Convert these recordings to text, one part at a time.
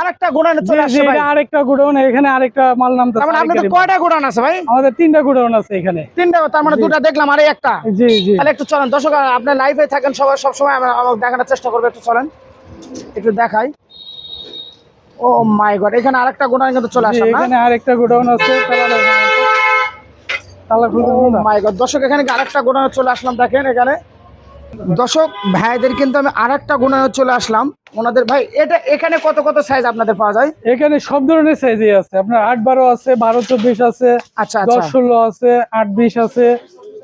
আরেকটা গোডাউনে চলে জি, আসছে ভাই। আরেকটা গোডাউন এখানে আরেকটা মাল নাম তার মানে আপনাদের কয়টা গোডাউন আছে ভাই? আমাদের তিনটা গোডাউন আছে এখানে। তিনটা তার মানে জি। দেখলাম আর এই একটা। জি জি। তাহলে একটু চলেন। দর্শক লাইভে থাকেন সবাই আমাকে দেখানোর চেষ্টা করব একটু চলেন। একটু দেখাই। ও মাই গড এখানে আরেকটা গোডাউন কিন্তু চলে এখানে আরেকটা গোডাউন আছে? মাই গড দর্শক এখানে আরেকটা গোডাউনে চলে আসলাম দেখেন এখানে। দর্শক ভাইদের কিন্তু আমি আরেকটা গোডাউনে চলে আসলাম। ওনাদের ভাই এটা এখানে কত কত সাইজ আপনাদের পাওয়া যায়? এখানে সব ধরনের সাইজই আছে। আপনার আট বারো আছে বারো চব্বিশ আছে আচ্ছা দশ আচ্ছা ষোলো আছে আট বিশ আছে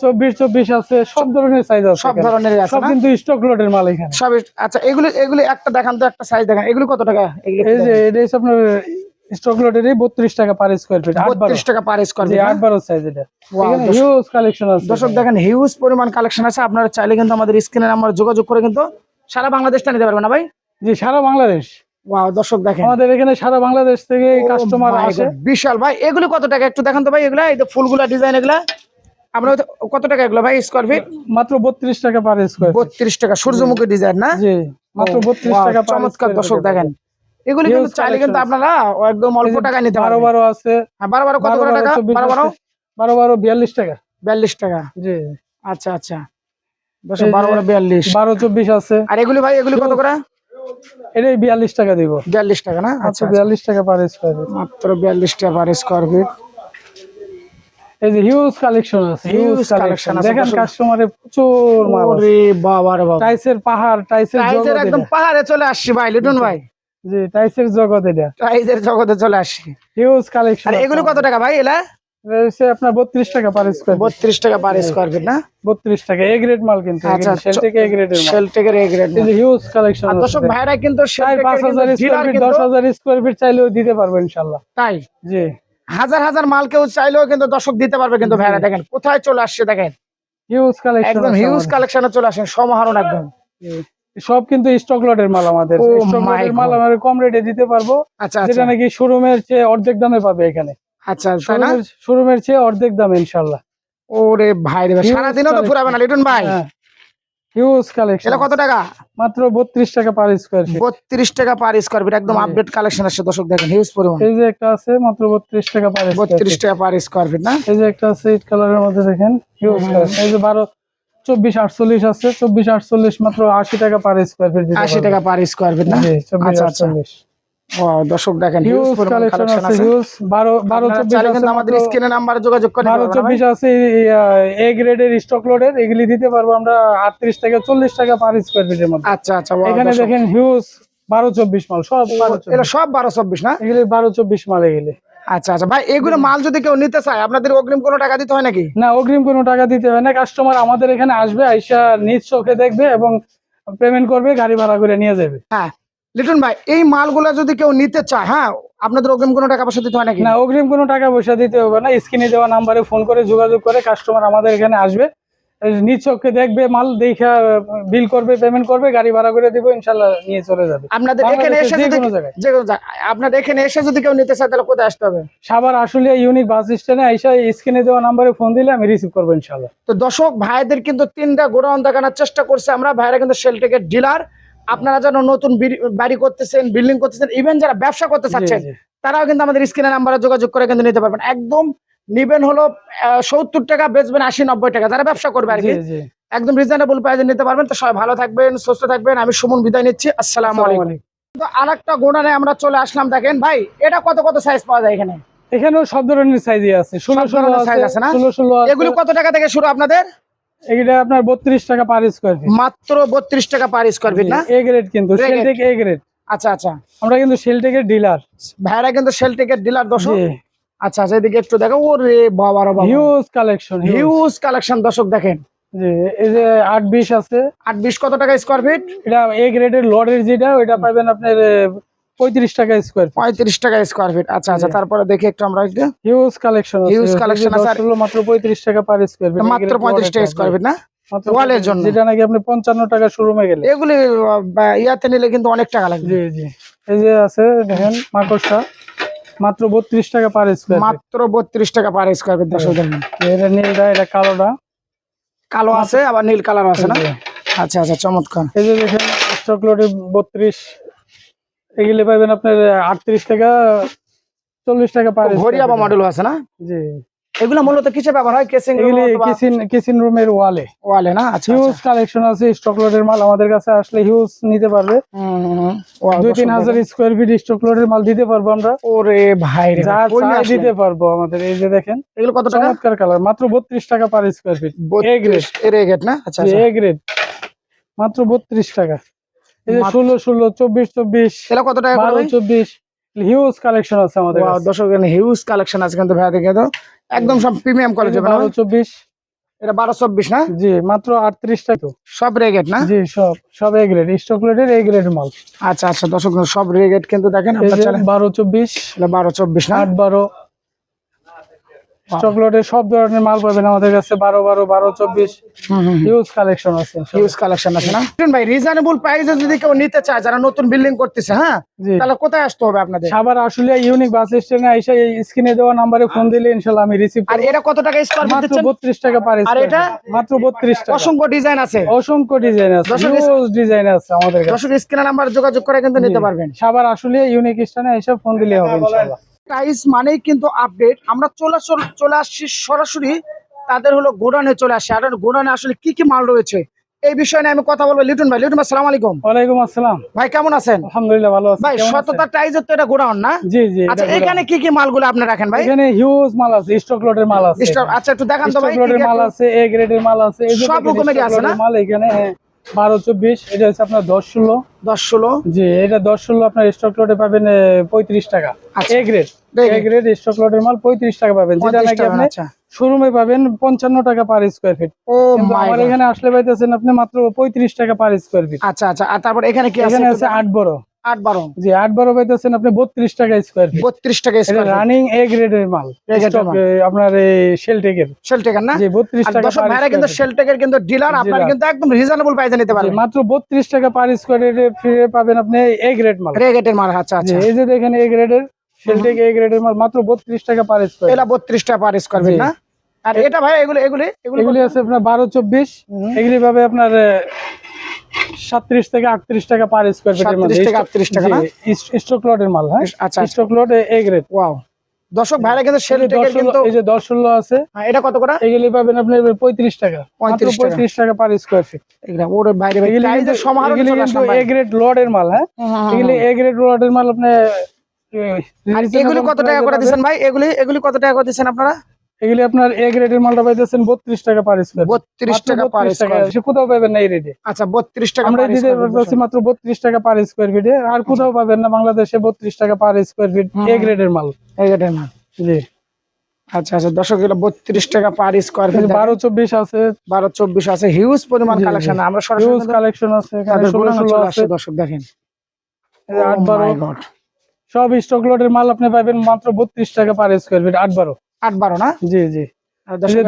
চব্বিশ চব্বিশ আছে সব ধরনের সাইজ আছে সব ধরনের আছে সব কিন্তু স্টক লোডের মাল এখানে। সব আচ্ছা এগুলি এগুলি একটা দেখান তো একটা সাইজ দেখান। এগুলি কত টাকা? এই যে এটা আপনার স্টক লোডেরই বত্রিশ টাকা পার স্কোয়ার ফিট আট বারো। বত্রিশ টাকা পার স্কোয়ার জি আট বারো সাইজ এটা। হিউজ কালেকশন আছে। দর্শক দেখেন হিউজ পরিমাণ কালেকশন আছে। আপনারা চাইলে কিন্তু আমাদের স্ক্রিনে নাম্বার যোগাযোগ করে কিন্তু সারা বাংলাদেশটা নিতে পারবেন না ভাই? জি সারা বাংলাদেশ। ওয়াও দর্শক দেখেন। আমাদের এখানে সারা বাংলাদেশ থেকে Oh কাস্টমার আসে। বিশাল। ভাই এগুলো কত টাকা? একটু দেখেন তো ভাই এগুলা এই যে ফুলগুলা ডিজাইন এগুলা। আপনার কত টাকা এগুলো ভাই স্কোয়ার ফিট মাত্র বত্রিশ টাকা পার স্কোয়ার বত্রিশ টাকা সূর্যমুখী ডিজাইন না? জি মাত্র Oh, বত্রিশ wow, টাকা per চমৎকার। দর্শক দেখেন এগুলি কিন্তু চাইলে কিন্তু আপনারা একদম অল্প টাকায় নিতে পারবেন। বারো আছে। হ্যাঁ, বারো বারো কত করে টাকা? চব্বিশ বারো? বারো আছে। বারো বারো বিয়াল্লিশ টাকা। বিয়াল্লিশ টাকা? জি। আচ্ছা আচ্ছা। দর্শক এই যে- বারো বারো বিয়াল্লিশ। বারো চব্বিশ আছে। আর এগুলি ভাই এগুলি কত করে? এটাই বিয়াল্লিশ টাকা দিব। বিয়াল্লিশ টাকা না? আচ্ছা আচ্ছা। বিয়াল্লিশ টাকা পার স্কোয়ার ফিট মাত্র বিয়াল্লিশ টাকা পার স্কোয়ার ফিট এই যে হিউজ কালেকশন আছে হিউজ কালেকশন দেখেন কাস্টমারে প্রচুর মাল আছে। বাবা রে বাবা টাইসের পাহাড় টাইসের জগৎ একদম পাহাড়ে চলে আসছি ভাই লিটন ভাই। জি টাইসের জগৎ এটা। টাইজের জগতে চলে আসছি হিউজ কালেকশন আর এগুলো কত টাকা ভাই এলা? রয়েছে আপনার বত্রিশ টাকা পার স্কোয়ার বত্রিশ টাকা পার স্কোয়ার ফিট না? বত্রিশ টাকা এ গ্রেড মাল কিন্তু আচ্ছা, সেল থেকে এ গ্রেডের মাল। শেলটেকের এ গ্রেড এই হিউজ কালেকশন আর দর্শক ভাইরা কিন্তু চার পাঁচ হাজার স্কোয়ার ফিট দশ হাজার স্কোয়ার ফিট চাইলেও দিতে পারব ইনশাল্লাহ। তাই? জি। হাজার হাজার মাল কেউ চাইলেও কিন্তু দর্শক দিতে পারবে কিন্তু ভাইরা। দেখেন কোথায় চলে আসছে দেখেন? হিউজ কালেকশন একদম হিউজ কালেকশনে চলে আসেন সমাহরণ একদম। সব কিন্তু স্টক লটের মাল আমাদের। Oh স্টক লটের মাল. আমরা কম রেটে দিতে পারব। আচ্ছা যেটা আচ্ছা নাকি শোরুমের চেয়ে অর্ধেক দামে পাবে এখানে। আচ্ছা শোরুমের চেয়ে অর্ধেক দামে ইনশাল্লাহ ওরে ভাই রে সারাদিনও তো না লিটন ভাই। হ্যাঁ। হিউজ কালেকশন এটা কত টাকা? মাত্র বত্রিশ টাকা পার স্কোয়ার ফিট বত্রিশ টাকা পার স্কোয়ার ফিট একদম আপডেট কালেকশন আসছে দর্শক দেখেন হিউজ পরিমাণ। এই যে একটা আছে মাত্র বত্রিশ টাকা পার টাকা পার স্কোয়ার ফিট না? এই যে একটা আছে ইট কালারের মধ্যে দেখেন হিউজ কালেকশন এই যে বারো চব্বিশ আটচল্লিশ আছে। চব্বিশ আটচল্লিশ মাত্র আশি টাকা পার স্কোয়ার ফিট আশি টাকা পার স্কোয়ার ফিট না? চব্বিশ আচ্ছা, আচ্ছা। আটচল্লিশ। দর্শক দেখেন আমাদের স্ক্রিনে নাম্বারে যোগাযোগ করে বারো চব্বিশ আছে এ গ্রেডের স্টক লোডের এগুলি দিতে পারব আমরা আটত্রিশ থেকে চল্লিশ টাকা পার স্কোয়ার ফিটের মধ্যে। আচ্ছা আচ্ছা এখানে। দেখেন হিউজ বারো চব্বিশ মাল সব বারো সব বারো চব্বিশ না? এগুলি বারো চব্বিশ মাল এগুলি। আচ্ছা আচ্ছা। ভাই এগুলো মাল যদি কেউ নিতে চায় আপনাদের অগ্রিম কোনো টাকা দিতে হয় নাকি? না অগ্রিম কোনো টাকা দিতে হয় না। কাস্টমার আমাদের এখানে আসবে আইসা নিজ চোখে দেখবে এবং পেমেন্ট করবে গাড়ি ভাড়া করে নিয়ে যাবে। হ্যাঁ। লিটন ভাই এই মালগুলো যদি কেউ নিতে চায় হ্যাঁ আপনাদের অগ্রিম কোনো টাকা পয়সা দিতে হয় নাকি? না অগ্রিম কোনো টাকা পয়সা দিতে হবে না। স্ক্রিনে দেওয়া নাম্বারে ফোন করে যোগাযোগ করে কাস্টমার আমাদের এখানে আসবে। চোখে দেখবে মাল দেখা বিল করবে পেমেন্ট করবে গাড়ি ভাড়া করে দিব ইনশাল্লাহ নিয়ে চলে যাবে। আপনাদের এখানে এসে যদি যে কোনো জায়গায় এখানে এসে যদি কেউ নিতে চায় তাহলে কোথায় আসতে হবে? সাবার আশুলিয়া ইউনিক বাস স্ট্যান্ডে আইসা স্ক্রিনে দেওয়া নাম্বারে ফোন দিলে আমি রিসিভ করব ইনশাল্লাহ। তো দর্শক ভাইদের কিন্তু তিনটা গোডাউন দেখানোর চেষ্টা করছে আমরা। ভাইরা কিন্তু সেলটেকের ডিলার আপনারা যেন নতুন বিড়ি- করতেছেন বিল্ডিং করতেছেন ইভেন যারা ব্যবসা করতে চাচ্ছেন। তারাও কিন্তু আমাদের স্ক্রিনে নাম্বারে যোগাযোগ করে কিন্তু নিতে পারবেন। একদম নিবেন হলো সত্তর টাকা বেচবেন আশি নব্বই টাকা। যারা ব্যবসা করবে আর কি। একদম রিজনেবল প্রাইসে নিতে পারবেন। তো সবাই ভালো থাকবেন সুস্থ থাকবেন। আমি সুমন বিদায় নিচ্ছি। আসসালামু আলাইকুম। তো আরেকটা গোডাউনে আমরা চলে আসলাম দেখেন ভাই এটা কত কত সাইজ পাওয়া যায় এখানে? এখানেও সব ধরনের সাইজই আছে। ষোলো ষোলো ধরনের আছে না? ষোলো ষোলো এগুলো কত টাকা থেকে শুরু আপনাদের? এগুলা আপনার বত্রিশ টাকা পার স্কোয়ার ফিট মাত্র বত্রিশ টাকা পার স্কোয়ার ফিট না? এ গ্রেড কিন্তু সেলটেক এ গ্রেড আচ্ছা আচ্ছা। আমরা কিন্তু সেলটেকের ডিলার ভাইরা কিন্তু সেলটেকের ডিলার দর্শক। জি। আচ্ছা আচ্ছা এদিকে একটু দেখো। ওরে বাবা বাবা huge collection huge huge collection দর্শক দেখেন। এই যে আট বিশ আছে। আট বিশ কত টাকা স্কোয়ার ফিট এটা এ গ্রেডের লডের যেটা ওইটা পাবেন আপনার পঁয়ত্রিশ টাকা স্কোয়ার পঁয়ত্রিশ টাকা স্কোয়ার ফিট আচ্ছা আচ্ছা তারপরে দেখি একটু আমরা একটু। হিউজ কালেকশন Huge collection আছে। মাত্র পঁয়ত্রিশ টাকা পার স্কোয়ার ফিট মাত্র পঁয়ত্রিশ টাকা স্কোয়ার ফিট না? জন্য। যেটা নাকি আপনি পঞ্চান্ন টাকা শোরুমে গেলে। এগুলি ইয়াতে নিলে কিন্তু অনেক টাকা লাগবে। জি জি। এই যে আছে দেখেন মাকড়সা। মাত্র বত্রিশ টাকা পার স্কোয়ার মাত্র বত্রিশ টাকা পার স্কোয়ার ফিট দর্শক দেখেন এটা নীলটা এটা কালোটা। কালো আছে আবার নীল কালার আছে না? আচ্ছা আচ্ছা চমৎকার। এই যে দেখেন লোডে বত্রিশ। এগুলি পাবেন আপনার আটত্রিশ টাকা চল্লিশ টাকা পার ভরিয়াবা মডেল আছে না? জি। এগুলো মূলত কিসে ব্যবহার হয়? কেসিং কিচেন কিচেন রুমের ওয়ালে ওয়ালে না? আচ্ছা হিউজ কালেকশন আছে স্টক লটের মাল আমাদের কাছে আসলে হিউজ নিতে পারবে। দুই তিন হাজার স্কোয়ার ফিট স্টক লটের মাল দিতে পারব আমরা। ওরে ভাই? দিতে পারব আমাদের এই যে দেখেন। এগুলো কত টাকা? চমৎকার কালার মাত্র বত্রিশ টাকা পার স্কোয়ার ফিট grade। এর এ গেট না? আচ্ছা এ গ্রেড মাত্র বত্রিশ টাকা। এই যে ষোলো ষোলো চব্বিশ চব্বিশ কত টাকা? চব্বিশ। হিউজ কালেকশন আছে আমাদের দর্শক হিউজ কালেকশন আছে কিন্তু ভাইয়া দেখে তো একদম সব প্রিমিয়াম কোয়ালিটি বারো চব্বিশ। এটা বারো চব্বিশ না? জি মাত্র আটত্রিশটা তো সব রেগেট না? জি সব সব এ গ্রেড স্টকলেটের এ গ্রেড মাল। আচ্ছা আচ্ছা দর্শক সব রেগেট কিন্তু দেখেন বারো চব্বিশ বারো চব্বিশ না? আট বারো। চকলেটের সব ধরনের মাল পাবেন আমাদের কাছে বারো বারো বারো চব্বিশ। হিউজ কালেকশন আছে হিউজ কালেকশন আছে না? ভাই রিজনেবল প্রাইসে যদি কেউ নিতে চায় যারা নতুন বিল্ডিং করতেছে হ্যাঁ? তাহলে কোথায় আসতে হবে আপনাদের? সাবার আসলে ইউনিক বাস স্ট্যান্ডে এসে স্ক্রিনে দেওয়া নাম্বারে ফোন দিলে ইনশাল্লাহ আমি রিসিভ আর এটা কত টাকা স্কোয়ার ফিট মাত্র দিচ্ছেন? বত্রিশ টাকা পার আর এটা? মাত্র বত্রিশ টাকা। অসংখ্য ডিজাইন আছে। অসংখ্য ডিজাইন আছে হিউজ ডিজাইন আছে আমাদের কাছে। দর্শক স্ক্রিনে নাম্বার যোগাযোগ করে কিন্তু নিতে পারবেন। সাবার আসলে ইউনিক স্টানে এসে ফোন দিলে হবে ইনশাল্লাহ প্রাইস মানেই কিন্তু আপডেট আমরা চলে চল- আসছি সরাসরি। তাদের হলো গোডাউনে চলে আসছে আর গোডাউনে আসলে কি কি মাল রয়েছে? এই বিষয়ে নিয়ে আমি কথা বলব। লিটন ভাই লিটন ভাই সালাম আলাইকুম। ওয়ালাইকুম আসসালাম। ভাই কেমন আছেন? আলহামদুলিল্লাহ ভালো আছি। ভাই শততা টাইজের তো এটা গোডাউন না? জি জি আচ্ছা এখানে কি কি মালগুলো আপনি রাখেন ভাই? এখানে হিউজ মাল আছে স্টক লটের মাল আছে। Stop, আচ্ছা একটু দেখান তো ভাই স্টক লটের মাল আছে এ গ্রেডের মাল আছে সব stock আছে না? মাল এখানে হ্যাঁ, বারো চব্বিশ এটা হচ্ছে আপনার দশ ষোলো। দশ ষোলো। জি এটা দশ ষোলো আপনার স্টক লটে পাবেন পঁয়ত্রিশ টাকা। আচ্ছা। A grade A grade stock লটের মাল পঁয়ত্রিশ টাকা পাবেন। যেটা নাকি আপনি আচ্ছা। শোরুমে পাবেন পঞ্চান্ন টাকা পার স্কোয়ার ফিট ও আমার এখানে আসলে পাইতেছেন আপনি মাত্র পঁয়ত্রিশ টাকা পার স্কোয়ার ফিট আচ্ছা আচ্ছা। আর তারপর এখানে কি এখানে আছে আট বড়। আট বারো। জি আট বড় পাইতেছেন আপনি বত্রিশ টাকা স্কোয়ার ফিট বত্রিশ টাকা স্কোয়ার রানিং এ গ্রেডের মাল। আপনার না? জি বত্রিশ টাকা দর্শক ভাইরা কিন্তু। শেলটেকের কিন্তু ডিলার আপনারা কিন্তু একদম রিজনেবল প্রাইসে নিতে পারবেন। মাত্র বত্রিশ টাকা পার স্কোয়ার ফিরে পাবেন আপনি এ গ্রেড মাল। রেগেটের মাল আচ্ছা আচ্ছা। এই যে দেখেন এ গ্রেডের শেলটেক এ গ্রেডের মাল মাত্র বত্রিশ টাকা পার স্কোয়ার এটা বত্রিশ টাকা পার স্কোয়ার ফিট না? আর এটা ভাই এগুলো এগুলি? এগুলো আছে আপনার বারো চব্বিশ। এগুলি পাবে আপনার সাতত্রিশ থেকে আটত্রিশ টাকা পার স্কোয়ার ফিটের 37 থেকে 38 টাকা না? স্টক লটের মাল হ্যাঁ? আচ্ছা stock lot A grade wow দর্শক ভাইরা কিন্তু শেলটেকের কিন্তু এই যে দশ ষোলো আছে হ্যাঁ, এটা কত করে? এগুলি পাবেন আপনি পঁয়ত্রিশ টাকা। 35 মাত্র টাকা। পঁয়ত্রিশ টাকা পার স্কোয়ার ফিট এগুলা ওরে বাইরে এগুলি কিন্তু এ গ্রেড লটের মাল হ্যাঁ? এগুলি এ গ্রেড লটের মাল আপনি আর এগুলি কত টাকা করে দিচ্ছেন ভাই? এগুলি এগুলি কত টাকা করে দিচ্ছেন আপনারা? এগুলি আপনার এ গ্রেডের মালটা পাইতেছেন বত্রিশ টাকা পার স্কোয়ার বত্রিশ টাকা পার স্কোয়ার কোথাও পাবেন না এই রেটে আচ্ছা বত্রিশ টাকা আমরা দিতে পারছি মাত্র বত্রিশ টাকা পার স্কোয়ার ফিটে আর কোথাও পাবেন না বাংলাদেশে বত্রিশ টাকা পার স্কোয়ার ফিট এ গ্রেডের মাল। এই রেটের মাল। জি। আচ্ছা আচ্ছা দর্শক এগুলো বত্রিশ টাকা পার স্কোয়ার ফিট বারো চব্বিশ আছে। বারো চব্বিশ আছে হিউজ পরিমাণ। কালেকশন আমরা হিউজ কালেকশন আছে দর্শক দেখেন। আট Oh বারো সব স্টক মাল আপনি পাবেন মাত্র বত্রিশ টাকা পার স্কোয়ার ফিট আট বারো। আট বারো না? জি জি।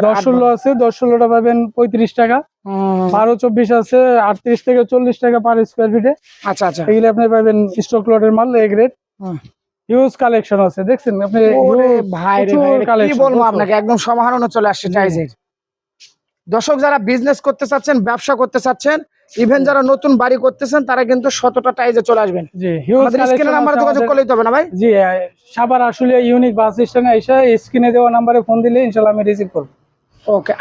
দশ ষোলো আছে দশ ষোলোটা পাবেন পঁয়ত্রিশ টাকা। বারো। চব্বিশ আছে আটত্রিশ থেকে চল্লিশ টাকা পার স্কোয়ার ফিটে আচ্ছা আচ্ছা। এগুলি আপনি পাবেন স্টক লটের মাল এ গ্রেড হিউজ কালেকশন আছে দেখছেন? আপনি ভাই কি বলব আপনাকে? একদম সমাহারণে চলে আসছে। টাইজের দর্শক যারা বিজনেস করতে চাচ্ছেন ব্যবসা করতে চাচ্ছেন ইভেন যারা নতুন বাড়ি করতেছেন তারা কিন্তু শতটা টাইজে চলে আসবেন। নাম্বার যোগাযোগ করলেই তো হবে না ভাই? জি সাবার আসলে ইউনিক বাস স্ট্যান্ডে এসে স্ক্রিনে দেওয়া নাম্বারে ফোন দিলে ইনশাল্লাহ আমি রিসিভ করব। ওকে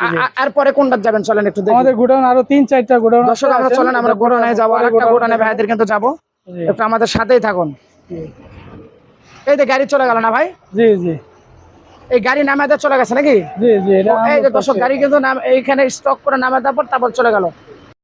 আর পরে কোনটা যাবেন চলেন একটু আমাদের গোডাউন আরও তিন চারটা গোডাউন দর্শক আমরা চলেন আমরা গোডাউনে যাব। আর একটা গোডাউনে ভাইদের কিন্তু যাব। একটু আমাদের সাথেই থাকুন। এই যে গাড়ি চলে গেল না ভাই? জি জি। এই গাড়ি নামাতে চলে গেছে নাকি? জি জি এই দর্শক গাড়ি কিন্তু নাম এইখানে স্টক করে নামে তারপর তারপর চলে গেল।